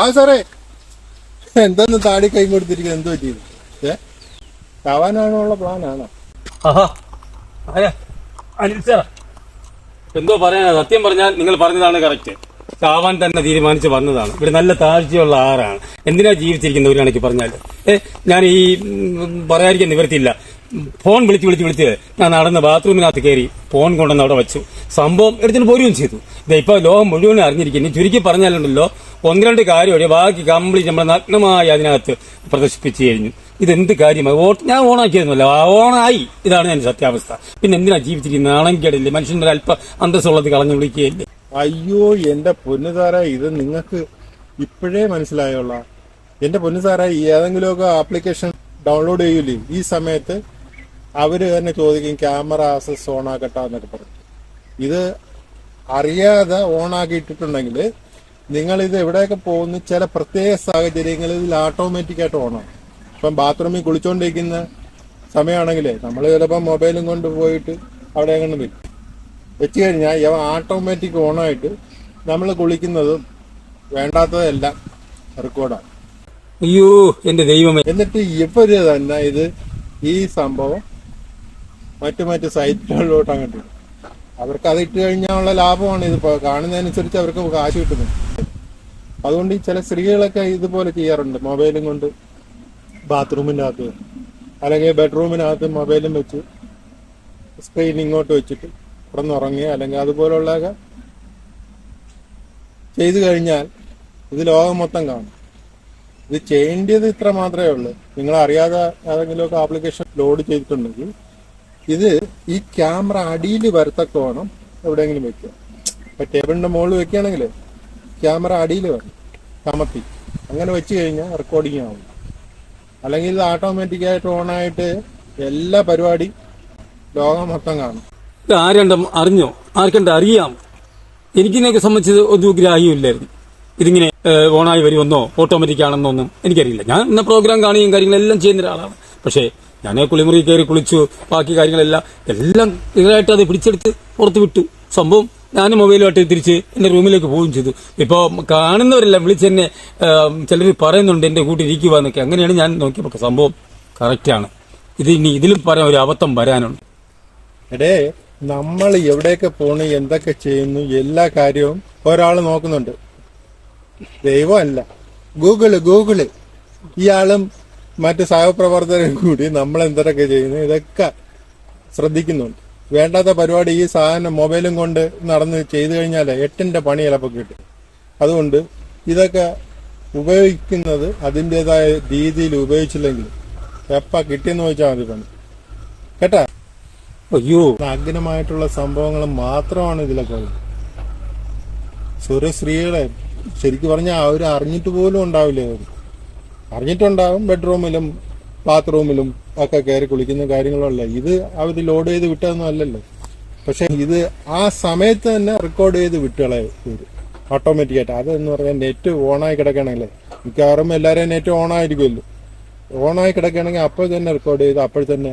ആ സാറേ. എന്തെന്ന് താടി കൈ കൊടുത്തിരിക്കുന്നത് എന്തോ ചെയ്തു ഏ? ചാവാനാണുള്ള പ്ലാനാണോ? ആഹാ. ആരാ? അനിൽ സാർ എന്തോ പറയാനാ? സത്യം പറഞ്ഞാൽ നിങ്ങൾ പറഞ്ഞതാണ് കറക്റ്റ്. ചാവാൻ തന്നെ തീരുമാനിച്ച് വന്നതാണ്. ഇവിടെ നല്ല താഴ്ചയുള്ള ആറാണ് എന്തിനാ ജീവിച്ചിരിക്കുന്ന ഒരു കണക്ക് പറഞ്ഞാൽ ഏ ഞാൻ ഈ പറയാതിരിക്കാൻ നിവർത്തിയില്ല ഫോൺ വിളിച്ച് വിളിച്ച് വിളിച്ച് ഞാൻ നടന്ന് ബാത്റൂമിനകത്ത് കയറി ഫോൺ കൊണ്ടുവന്ന് അവിടെ വെച്ചു. സംഭവം എടുത്തിട്ട് പോരുകയും ചെയ്തു. ഇപ്പൊ ലോകം മുഴുവൻ അറിഞ്ഞിരിക്കുന്നു. ചുരുക്കി പറഞ്ഞാലുണ്ടല്ലോ ഒന്ന് രണ്ട് കാര്യം ഒഴികെ ബാക്കി കംപ്ലീറ്റ് നമ്മൾ നഗ്നമായി അതിനകത്ത് പ്രദർശിപ്പിച്ചു കഴിഞ്ഞു. ഇതെന്ത് കാര്യമാണ് വോട്ട് ഞാൻ ഓണാക്കിയതൊന്നുമല്ല. ഓണായി. ഇതാണ് ഞാൻ സത്യാവസ്ഥ. പിന്നെ എന്തിനാ ജീവിച്ചിരിക്കുന്നത്? നാണംകേടില്ലേ മനുഷ്യന്റെ അല്പ അന്തസ്സുള്ളത് കളഞ്ഞു വിളിക്കുകയല്ലേ? അയ്യോ എന്റെ പൊന്നുതാര ഇത് നിങ്ങൾക്ക് ഇപ്പോഴേ മനസ്സിലായോളാം. എന്റെ പൊന്നുസാര ഈ ഏതെങ്കിലുമൊക്കെ ആപ്ലിക്കേഷൻ ഡൗൺലോഡ് ചെയ്യൂലേ? ഈ സമയത്ത് അവർ തന്നെ ചോദിക്കും ക്യാമറ ആസസ് ഓൺ ആക്കട്ടെ എന്നൊക്കെ പറഞ്ഞു. ഇത് അറിയാതെ ഓൺ ആക്കിയിട്ടിട്ടുണ്ടെങ്കിൽ നിങ്ങൾ ഇത് എവിടെയൊക്കെ പോകുന്ന ചില പ്രത്യേക സാഹചര്യങ്ങളിൽ ഇതിൽ ഓട്ടോമാറ്റിക് ആയിട്ട് ഓണാണ് ഇപ്പം ബാത്റൂമിൽ കുളിച്ചോണ്ടിരിക്കുന്ന സമയമാണെങ്കിൽ നമ്മൾ ചിലപ്പോൾ മൊബൈലും കൊണ്ട് പോയിട്ട് അവിടെ എങ്ങനെ വെക്കും വെച്ച് കഴിഞ്ഞാൽ ഇവ ഓട്ടോമാറ്റിക് ഓണായിട്ട് നമ്മൾ കുളിക്കുന്നതും വേണ്ടാത്തതെല്ലാം റെക്കോർഡാണ് അയ്യോ എന്റെ ദൈവമേ. എന്നിട്ട് ഇവർ തന്നെ ഇത് ഈ സംഭവം മറ്റു മറ്റു സൈറ്റുകളിലോട്ട് അങ്ങോട്ട്. അവർക്ക് അത് ഇട്ട് കഴിഞ്ഞാലുള്ള ലാഭമാണ് ഇത് കാണുന്നതനുസരിച്ച് അവർക്ക് കാശ് കിട്ടുന്നത് അതുകൊണ്ട് ഈ ചില സ്ത്രീകളൊക്കെ ഇതുപോലെ ചെയ്യാറുണ്ട്. മൊബൈലും കൊണ്ട് ബാത്റൂമിന്റെ അകത്ത് അല്ലെങ്കിൽ ബെഡ്റൂമിനകത്ത് മൊബൈലും വെച്ച് സ്ക്രീൻ ഇങ്ങോട്ട് വെച്ചിട്ട് കിടന്നുറങ്ങുക അല്ലെങ്കിൽ അതുപോലുള്ളതൊക്കെ ചെയ്തു കഴിഞ്ഞാൽ ഇത് ലോകം മൊത്തം കാണും. ഇത് ചെയ്യേണ്ടത് ഇത്ര മാത്രമേ ഉള്ളൂ. നിങ്ങൾ അറിയാതെ ഏതെങ്കിലുമൊക്കെ ആപ്ലിക്കേഷൻ ലോഡ് ചെയ്തിട്ടുണ്ടെങ്കിൽ ഇത് ഈ ക്യാമറ അടിയിൽ വരത്തക്കോണം എവിടെയെങ്കിലും വെക്കുക ഇപ്പൊ ടേബിളിന്റെ മുകളിൽ വെക്കുകയാണെങ്കിൽ ക്യാമറ അടിയിൽ വേണം കമത്തി അങ്ങനെ വെച്ച് കഴിഞ്ഞാൽ റെക്കോർഡിങ് ആവും. അല്ലെങ്കിൽ ഇത് ഓട്ടോമാറ്റിക് ആയിട്ട് എല്ലാ പരിപാടി ലോകം മൊത്തം കാണും. ഇത് ആരണ്ടും അറിഞ്ഞോ? ആർക്കണ്ട അറിയാം? എനിക്കിതിനെയൊക്കെ സംബന്ധിച്ച് ഒരു ഗ്രാഹ്യമില്ലായിരുന്നു ഇതിങ്ങനെ ഓണായി വരുമെന്നോ ഓട്ടോമാറ്റിക് ആണെന്നോ ഒന്നും എനിക്കറിയില്ല. ഞാൻ ഇന്ന പ്രോഗ്രാം കാണുകയും കാര്യങ്ങളെല്ലാം ചെയ്യുന്ന ഒരാളാണ്. പക്ഷേ ഞാൻ കുളിമുറി കയറി കുളിച്ചു ബാക്കി കാര്യങ്ങളെല്ലാം എല്ലാം ക്ലിയറായിട്ട് അത് പിടിച്ചെടുത്ത് പുറത്തു വിട്ടു. സംഭവം ഞാൻ മൊബൈലുമായിട്ട് തിരിച്ച് എന്റെ റൂമിലേക്ക് പോവുകയും ചെയ്തു. ഇപ്പോ കാണുന്നവരെല്ലാം വിളിച്ചെന്നെ ചിലർ പറയുന്നുണ്ട് എന്റെ കൂട്ടി ഇരിക്കുക എന്നൊക്കെ അങ്ങനെയാണ് ഞാൻ നോക്കിയപ്പോൾ സംഭവം കറക്റ്റാണ്. ഇത് ഇനി ഇതിലും പറയാൻ ഒരു അബദ്ധം വരാനുണ്ട്. എടേ നമ്മൾ എവിടെയൊക്കെ പോണു എന്തൊക്കെ ചെയ്യുന്നു എല്ലാ കാര്യവും ഒരാൾ നോക്കുന്നുണ്ട്. ദൈവമല്ല. Google Google. ഇയാളും മറ്റ് സഹപ്രവർത്തകരും കൂടി നമ്മൾ എന്തൊക്കെ ചെയ്യുന്നു ഇതൊക്കെ ശ്രദ്ധിക്കുന്നുണ്ട്. വേണ്ടാത്ത പരിപാടി ഈ സാധനം മൊബൈലും കൊണ്ട് നടന്ന് ചെയ്തു കഴിഞ്ഞാൽ എട്ടിന്റെ പണി ചിലപ്പോൾ കിട്ടും. അതുകൊണ്ട് ഇതൊക്കെ ഉപയോഗിക്കുന്നത് അതിന്റെതായ രീതിയിൽ ഉപയോഗിച്ചില്ലെങ്കിൽ എപ്പ കിട്ടിയെന്ന് ചോദിച്ചാൽ മതി പണി. കേട്ടാ? അയ്യോ അഗ്നമായിട്ടുള്ള സംഭവങ്ങൾ മാത്രമാണ് ഇതിലൊക്കെ ഉള്ളത്. ചെറു സ്ത്രീകളെ ശരിക്കും പറഞ്ഞാൽ അവർ അറിഞ്ഞിട്ട് പോലും ഉണ്ടാവില്ലേ അവർ അറിഞ്ഞിട്ടുണ്ടാവും ബെഡ്റൂമിലും ബാത്റൂമിലും ഒക്കെ കയറി കുളിക്കുന്ന കാര്യങ്ങളല്ല. ഇത് അവർ ലോഡ് ചെയ്ത് വിട്ടതൊന്നും അല്ലല്ലോ. പക്ഷെ ഇത് ആ സമയത്ത് തന്നെ റെക്കോർഡ് ചെയ്ത് വിട്ടുകളെ ഇവർ ഓട്ടോമാറ്റിക്കായിട്ട് അതെന്ന് പറഞ്ഞാൽ നെറ്റ് ഓണായി കിടക്കണല്ലേ. മിക്കവാറും എല്ലാവരെയും നെറ്റ് ഓണായിരിക്കുമല്ലോ. ഓണായി കിടക്കുകയാണെങ്കിൽ അപ്പോൾ തന്നെ റെക്കോർഡ് ചെയ്ത് അപ്പോൾ തന്നെ